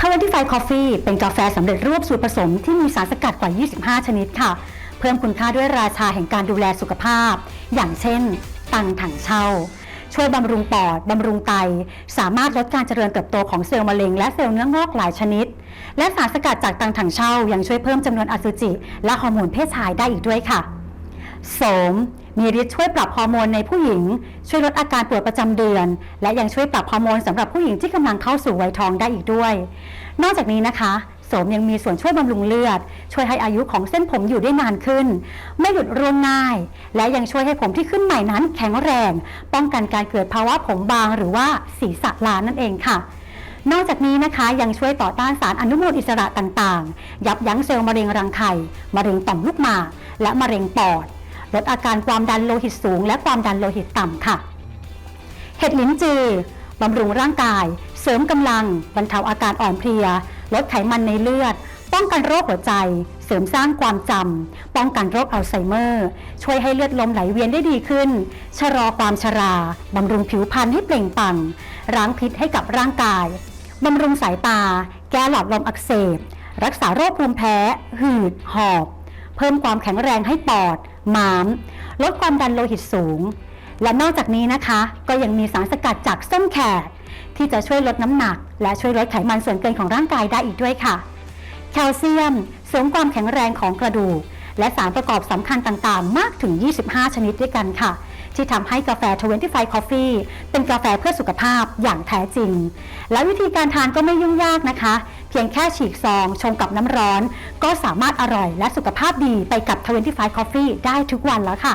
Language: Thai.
25 Coffee เป็นกาแฟสำเร็จรูปสูตรผสมที่มีสารสกัดกว่า 25 ชนิดค่ะ เพิ่มคุณค่าด้วยราชาแห่งการดูแลสุขภาพ อย่างเช่น ตังถังเช่า ช่วยบำรุงปอด บำรุงไต สามารถลดการเจริญเติบโตของเซลล์มะเร็งและเซลล์เนื้องอกหลายชนิด และสารสกัดจากตังถังเช่ายังช่วยเพิ่มจำนวนอสุจิ และฮอร์โมนเพศชายได้อีกด้วยค่ะ โสมมีฤทธิ์ช่วยปรับฮอร์โมนในผู้หญิง ช่วยลดอาการปวดประจำเดือน และยังช่วยปรับฮอร์โมนสำหรับผู้หญิงที่กำลังเข้าสู่วัยทองได้อีกด้วย นอกจากนี้นะคะโสมยังมีส่วนช่วยบำรุงเลือด ช่วยให้อายุของเส้นผมอยู่ได้นานขึ้น ไม่หลุดร่วงง่าย และยังช่วยให้ผมที่ขึ้นใหม่นั้นแข็งแรง ป้องกันการเกิดภาวะผมบางหรือว่าศีรษะล้านนั่นเองค่ะนอกจากนี้นะคะยังช่วยต่อต้านสารอนุมูลอิสระต่างๆ ยับยั้งเซลล์มะเร็งรังไข่ มะเร็งต่อมลูกหมาก และมะเร็งปอด ลดอาการความดันโลหิตสูง และความดันโลหิตต่ำค่ะ เห็ดลิ้นจือบำรุงร่างกาย เสริมกำลัง บรรเทาอาการอ่อนเพลีย ลดไขมันในเลือด ป้องกันโรคหัวใจ เสริมสร้างความจำป้องกันโรคอัลไซเมอร์ ช่วยให้เลือดลมไหลเวียนได้ดีขึ้น ชะลอความชราบำรุงผิวพรรณให้เปล่งปลั่งล้างพิษให้กับร่างกายบำรุงสายตา แก้หลอดลมอักเสบ รักษาโรคภูมิแพ้ หืด หอบ เพิ่มความแข็งแรงให้ปอด ม้าม ลดความดันโลหิตสูง และนอกจากนี้นะคะ ก็ยังมีสารสกัดจากส้มแขกที่จะช่วยลดน้ำหนัก และช่วยลดไขมันส่วนเกินของร่างกายได้อีกด้วยค่ะ แคลเซียมเสริมความแข็งแรงของกระดูก และสารประกอบสำคัญต่างๆ มากถึง 25 ชนิดด้วยกันค่ะ ที่ทำให้กาแฟ25 Coffee เป็นกาแฟเพื่อสุขภาพอย่างแท้จริง และวิธีการทานก็ไม่ยุ่งยากนะคะ เพียงแค่ฉีกซอง ชงกับน้ำร้อน ก็สามารถอร่อยและสุขภาพดีไปกับ 25 Coffee ได้ทุกวันแล้วค่ะ